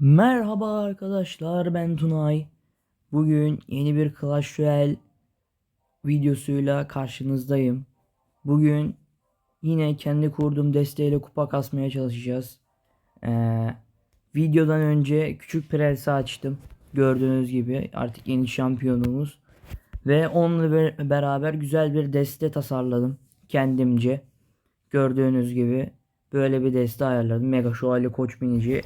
Merhaba arkadaşlar ben Tunay. Bugün yeni bir Clash Royale videosuyla karşınızdayım. Bugün yine kendi kurduğum desteğiyle kupa kasmaya çalışacağız. Ee, videodan önce küçük presi açtım. Gördüğünüz gibi artık yeni şampiyonumuz. Ve onunla be- beraber güzel bir deste tasarladım kendimce. Gördüğünüz gibi böyle bir deste ayarladım. Mega Şövalye Koç Binici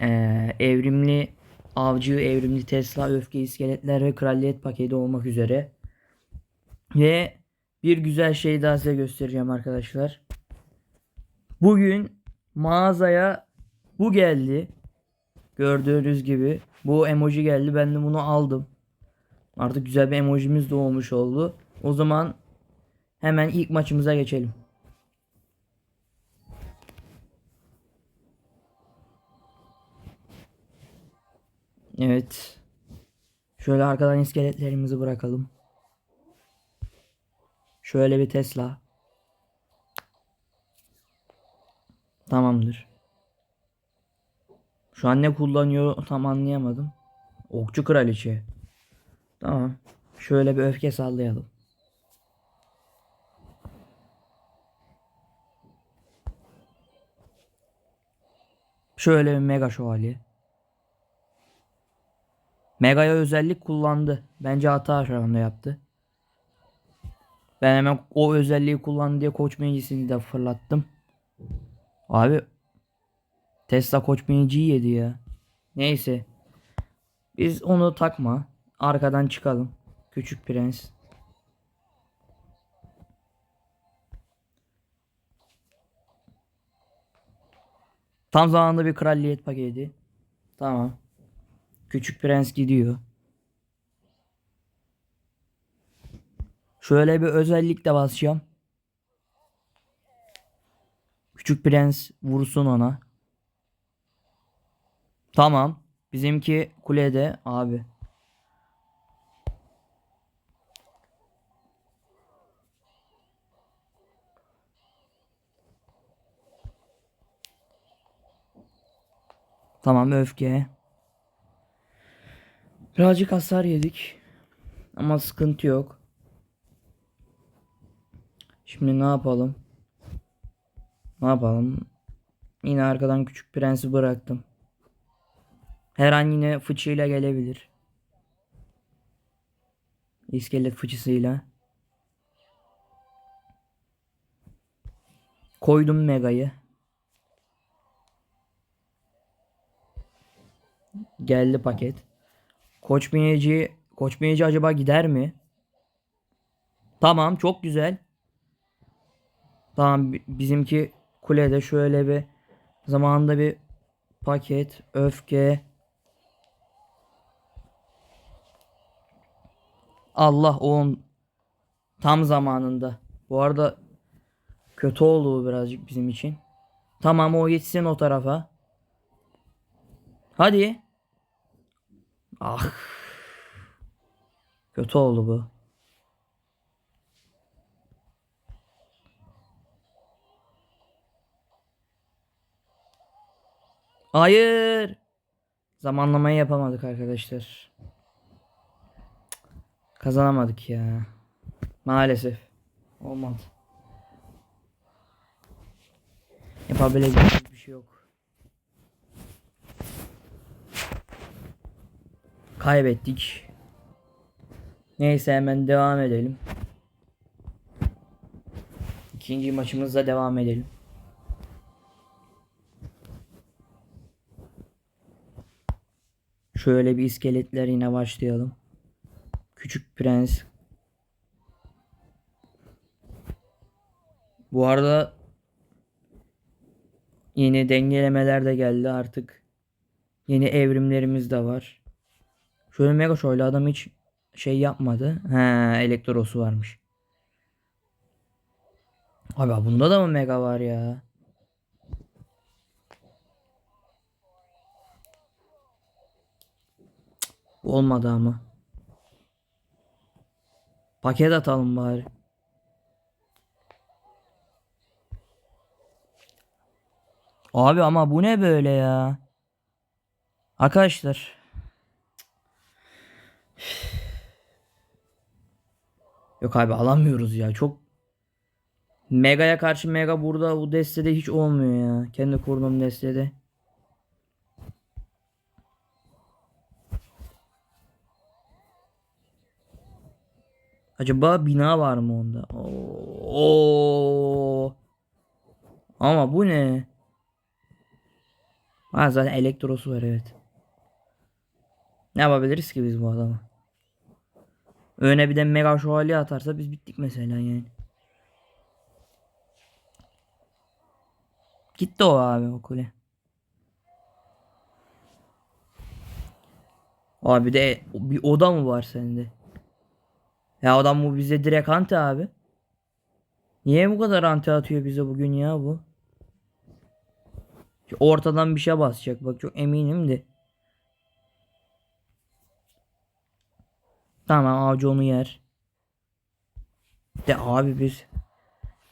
ee, evrimli avcı, evrimli Tesla, öfke iskeletler ve kraliyet paketi olmak üzere. Ve bir güzel şey daha size göstereceğim arkadaşlar. Bugün mağazaya bu geldi. Gördüğünüz gibi bu emoji geldi. Ben de bunu aldım. Artık güzel bir emojimiz de olmuş oldu. O zaman hemen ilk maçımıza geçelim. Evet. Şöyle arkadan iskeletlerimizi bırakalım. Şöyle bir Tesla. Tamamdır. Şu an ne kullanıyor tam anlayamadım. Okçu kraliçe. Tamam. Şöyle bir öfke sallayalım. Şöyle bir mega şövalye. Mega'ya özellik kullandı. Bence hata şu anda yaptı. Ben hemen o özelliği kullandı diye koç meycisini de fırlattım. Abi Tesla koç meyiciyi yedi ya. Neyse. Biz onu takma. Arkadan çıkalım. Küçük prens. Tam zamanında bir kraliyet paketi. Tamam. Küçük prens gidiyor. Şöyle bir özellik de basacağım. Küçük prens vursun ona. Tamam. Bizimki kulede abi. Tamam öfke. Birazcık hasar yedik. Ama sıkıntı yok. Şimdi ne yapalım? Ne yapalım? Yine arkadan küçük prensi bıraktım. Her an yine fıçıyla gelebilir. İskelet fıçısıyla. Koydum Mega'yı. Geldi paket. Koç binici, koç binici acaba gider mi? Tamam çok güzel. Tamam bi- bizimki kulede şöyle bir zamanında bir paket, öfke. Allah oğlum tam zamanında. Bu arada kötü oldu bu birazcık bizim için. Tamam o gitsin o tarafa. Hadi. Ah. Kötü oldu bu. Hayır. Zamanlamayı yapamadık arkadaşlar. Kazanamadık ya. Maalesef. Olmadı. Yapabileceğimiz bir şey yok. Kaybettik. Neyse hemen devam edelim. İkinci maçımızla devam edelim. Şöyle bir iskeletler yine başlayalım. Küçük Prens. Bu arada yeni dengelemeler de geldi artık. Yeni evrimlerimiz de var. Şöyle mega şöyle adam hiç şey yapmadı. He elektrosu varmış. Abi bunda da mı mega var ya? Olmadı ama. Paket atalım bari. Abi ama bu ne böyle ya? Arkadaşlar. Yok abi alamıyoruz ya. Çok Mega'ya karşı Mega burada bu destede hiç olmuyor ya. Kendi kurduğum destede. Acaba bina var mı onda? Oo. Ama bu ne? Ha zaten elektrosu var evet. Ne yapabiliriz ki biz bu adama? Öne bir de mega şövalye atarsa biz bittik mesela yani. Gitti o abi o kule. Abi de bir oda mı var sende? Ya adam bu bize direkt anti abi. Niye bu kadar anti atıyor bize bugün ya bu? Ortadan bir şey basacak bak çok eminim de. Tamam avcı onu yer. De abi biz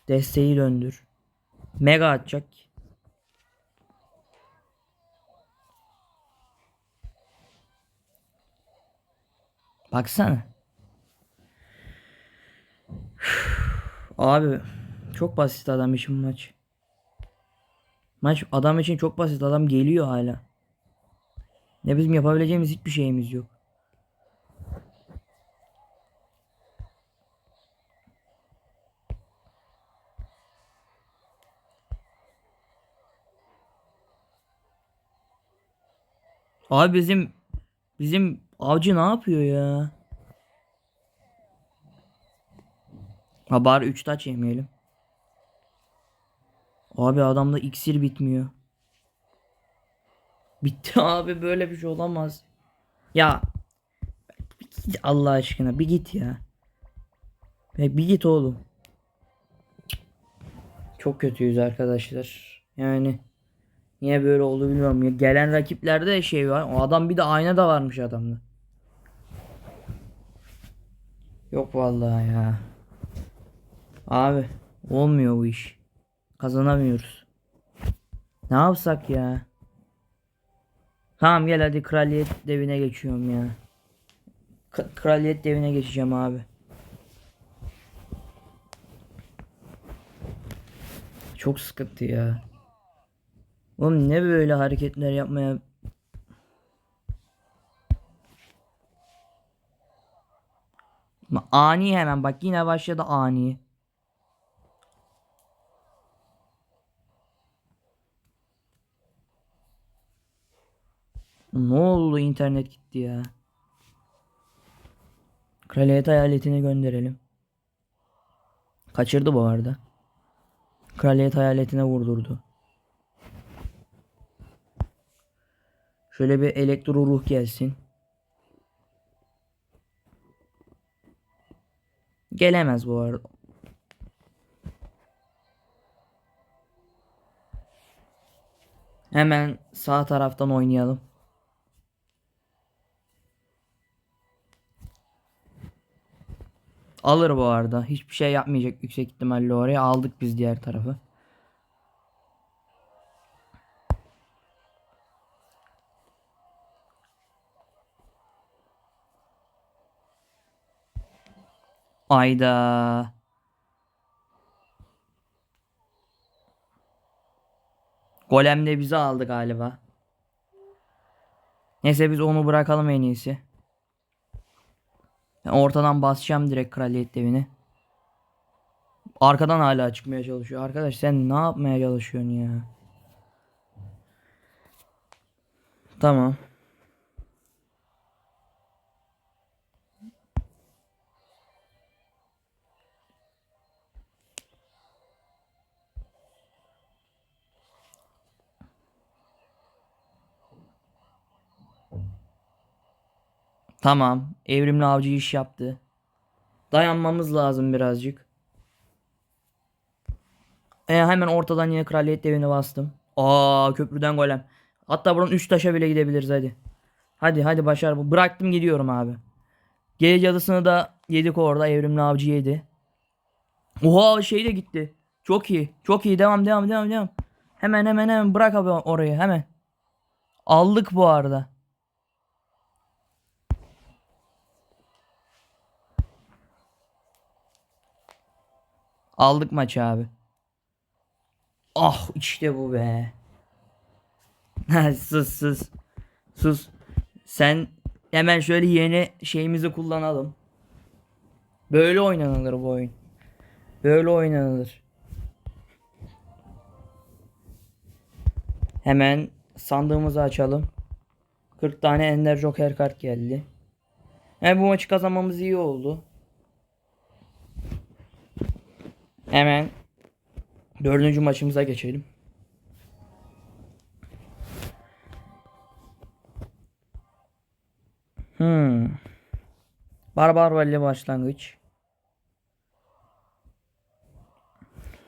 desteği döndür. Mega atacak. Baksana. Abi çok basit adam için maç. Maç adam için çok basit. Adam geliyor hala. Ne bizim yapabileceğimiz hiçbir şeyimiz yok. Abi bizim bizim avcı ne yapıyor ya? Ha bari 3 taç yemeyelim. Abi adamda iksir bitmiyor. Bitti abi böyle bir şey olamaz. Ya git Allah aşkına bir git ya. Ya bir git oğlum. Çok kötüyüz arkadaşlar. Yani niye böyle oldu bilmiyorum. Ya gelen rakiplerde de şey var. O adam bir de ayna da varmış adamda. Yok vallahi ya. Abi olmuyor bu iş. Kazanamıyoruz. Ne yapsak ya? Tamam gel hadi kraliyet devine geçiyorum ya. K- kraliyet devine geçeceğim abi. Çok sıkıntı ya. Oğlum ne böyle hareketler yapmaya Ma- Ani hemen bak yine başladı ani. Ne oldu internet gitti ya. Kraliyet hayaletini gönderelim. Kaçırdı bu arada. Kraliyet hayaletine vurdurdu. Şöyle bir elektro ruh gelsin. Gelemez bu arada. Hemen sağ taraftan oynayalım. Alır bu arada. Hiçbir şey yapmayacak yüksek ihtimalle oraya. Aldık biz diğer tarafı. Ayda. Golem de bizi aldı galiba. Neyse biz onu bırakalım en iyisi. Ben ortadan basacağım direkt kraliyet devini. Arkadan hala çıkmaya çalışıyor. Arkadaş sen ne yapmaya çalışıyorsun ya? Tamam. Tamam. Evrimli avcı iş yaptı. Dayanmamız lazım birazcık. E, hemen ortadan yine kraliyet devini bastım. Aa köprüden golem. Hatta buradan 3 taşa bile gidebiliriz hadi. Hadi hadi başar bu. Bıraktım gidiyorum abi. Gece cadısını da yedik orada. Evrimli avcı yedi. Oha şey de gitti. Çok iyi. Çok iyi. Devam devam devam devam. Hemen hemen hemen bırak abi orayı hemen. Aldık bu arada. Aldık maçı abi. Ah işte bu be. sus sus. Sus. Sen hemen şöyle yeni şeyimizi kullanalım. Böyle oynanılır bu oyun. Böyle oynanılır. Hemen sandığımızı açalım. 40 tane Ender Joker kart geldi. Yani bu maçı kazanmamız iyi oldu. Hemen dördüncü maçımıza geçelim. Hmm. Barbarvelli başlangıç.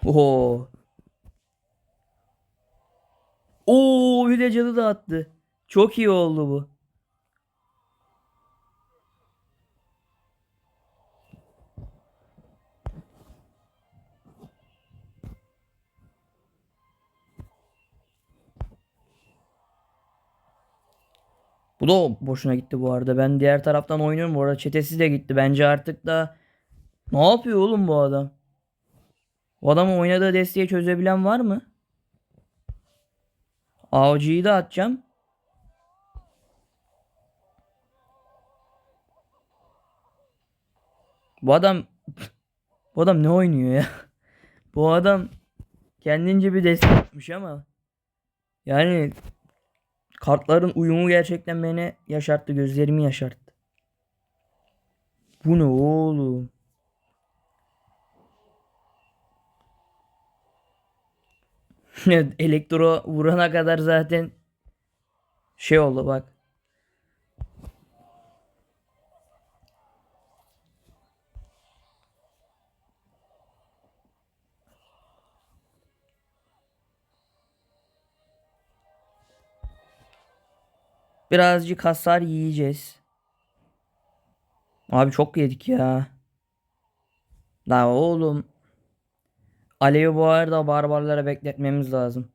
Oo. Oo bir de cadı da attı. Çok iyi oldu bu. Bu da boşuna gitti bu arada. Ben diğer taraftan oynuyorum. Bu arada çetesi de gitti. Bence artık da ne yapıyor oğlum bu adam? Bu adamın oynadığı desteği çözebilen var mı? Avcıyı da atacağım. Bu adam bu adam ne oynuyor ya? Bu adam kendince bir destek yapmış ama yani kartların uyumu gerçekten beni yaşarttı, gözlerimi yaşarttı. Bu ne oğlum? Elektro vurana kadar zaten şey oldu bak. Birazcık hasar yiyeceğiz. Abi çok yedik ya. La oğlum. Alevi bu arada barbarlara bekletmemiz lazım.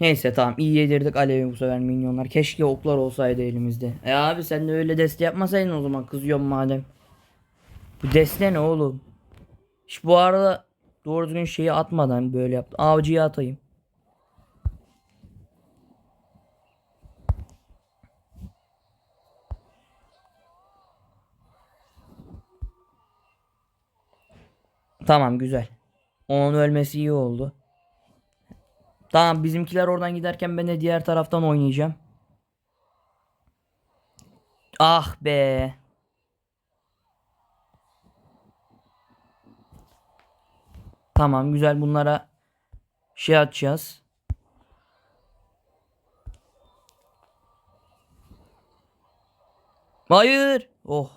Neyse tamam iyi yedirdik Alevi bu sefer minyonlar. Keşke oklar olsaydı elimizde. E abi sen de öyle deste yapmasaydın o zaman kızıyorum madem. Bu deste ne oğlum? Şu bu arada doğru düzgün şeyi atmadan böyle yaptım. Avcıyı atayım. Tamam güzel. Onun ölmesi iyi oldu. Tamam bizimkiler oradan giderken ben de diğer taraftan oynayacağım. Ah be. Tamam güzel bunlara şey atacağız. Hayır. Oh.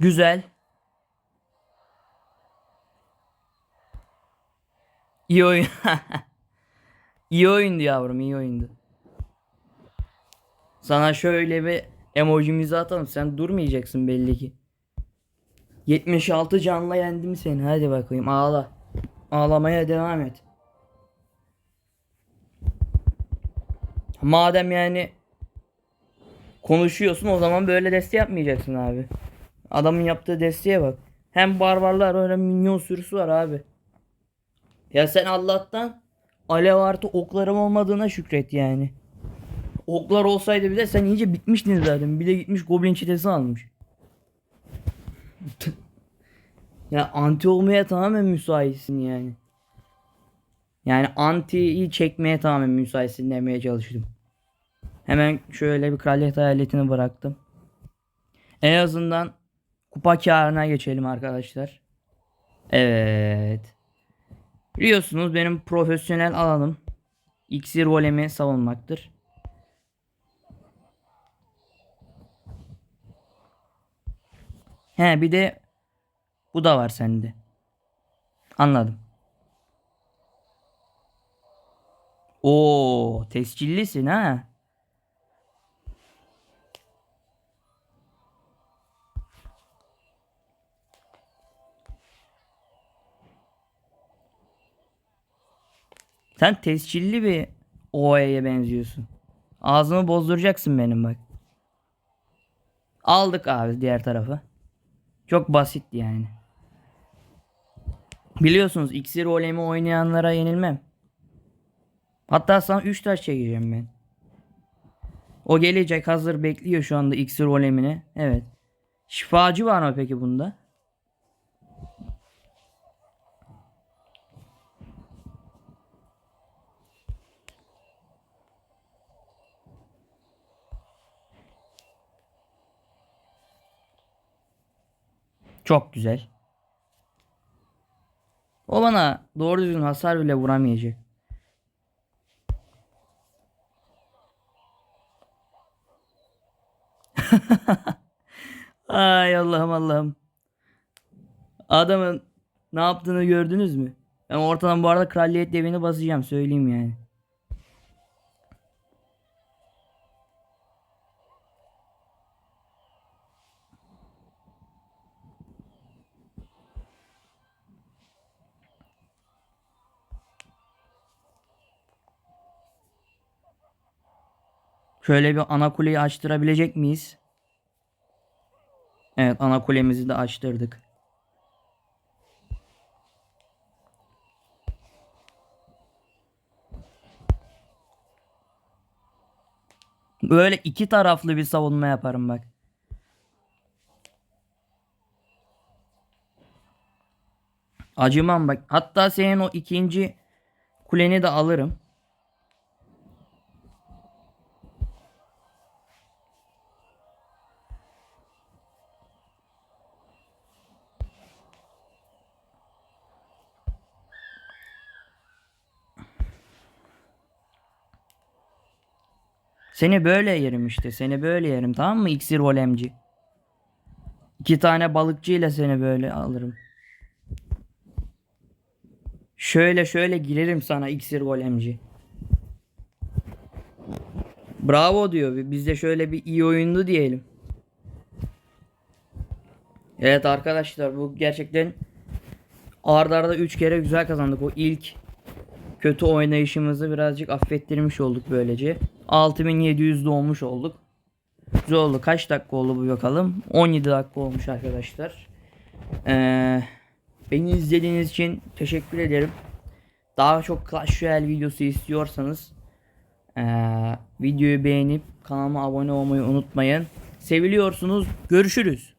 Güzel. İyi oyun. iyi oyundu yavrum, iyi oyundu. Sana şöyle bir emojimizi atalım. Sen durmayacaksın belli ki. 76 canla yendim seni. Hadi bakayım ağla. Ağlamaya devam et. Madem yani konuşuyorsun o zaman böyle deste yapmayacaksın abi. Adamın yaptığı desteğe bak. Hem barbarlar öyle minyon sürüsü var abi. Ya sen Allah'tan alev artı oklarım olmadığına şükret yani. Oklar olsaydı bile sen iyice bitmiştin zaten. Bir de gitmiş goblin çetesi almış. ya anti olmaya tamamen müsaitsin yani. Yani antiyi çekmeye tamamen müsaitsin demeye çalıştım. Hemen şöyle bir kraliyet hayaletini bıraktım. En azından kupa karına geçelim arkadaşlar. Evet. Biliyorsunuz benim profesyonel alanım iksir volemi savunmaktır. He bir de bu da var sende. Anladım. Oo, tescillisin ha. Sen tescilli bir OE'ye benziyorsun. Ağzımı bozduracaksın benim bak. Aldık abi diğer tarafı. Çok basitti yani. Biliyorsunuz iksir rolemi oynayanlara yenilmem. Hatta sana 3 taş çekeceğim ben. O gelecek hazır bekliyor şu anda iksir rolemini. Evet. Şifacı var mı peki bunda? Çok güzel. O bana doğru düzgün hasar bile vuramayacak. Ay Allah'ım Allah'ım. Adamın ne yaptığını gördünüz mü? Ben ortadan bu arada kraliyet devini basacağım söyleyeyim yani. Şöyle bir ana kuleyi açtırabilecek miyiz? Evet ana kulemizi de açtırdık. Böyle iki taraflı bir savunma yaparım bak. Acımam bak. Hatta senin o ikinci kuleni de alırım. Seni böyle yerim işte. Seni böyle yerim tamam mı? İksir volemci. İki tane balıkçıyla seni böyle alırım. Şöyle şöyle girerim sana iksir golemci. Bravo diyor. Biz de şöyle bir iyi oyundu diyelim. Evet arkadaşlar bu gerçekten arda arda 3 kere güzel kazandık. O ilk kötü oynayışımızı birazcık affettirmiş olduk böylece. 6700 doğmuş olduk. Güzel oldu. Kaç dakika oldu bu bakalım. 17 dakika olmuş arkadaşlar. Ee, beni izlediğiniz için teşekkür ederim. Daha çok Clash Royale videosu istiyorsanız ee, videoyu beğenip kanalıma abone olmayı unutmayın. Seviliyorsunuz. Görüşürüz.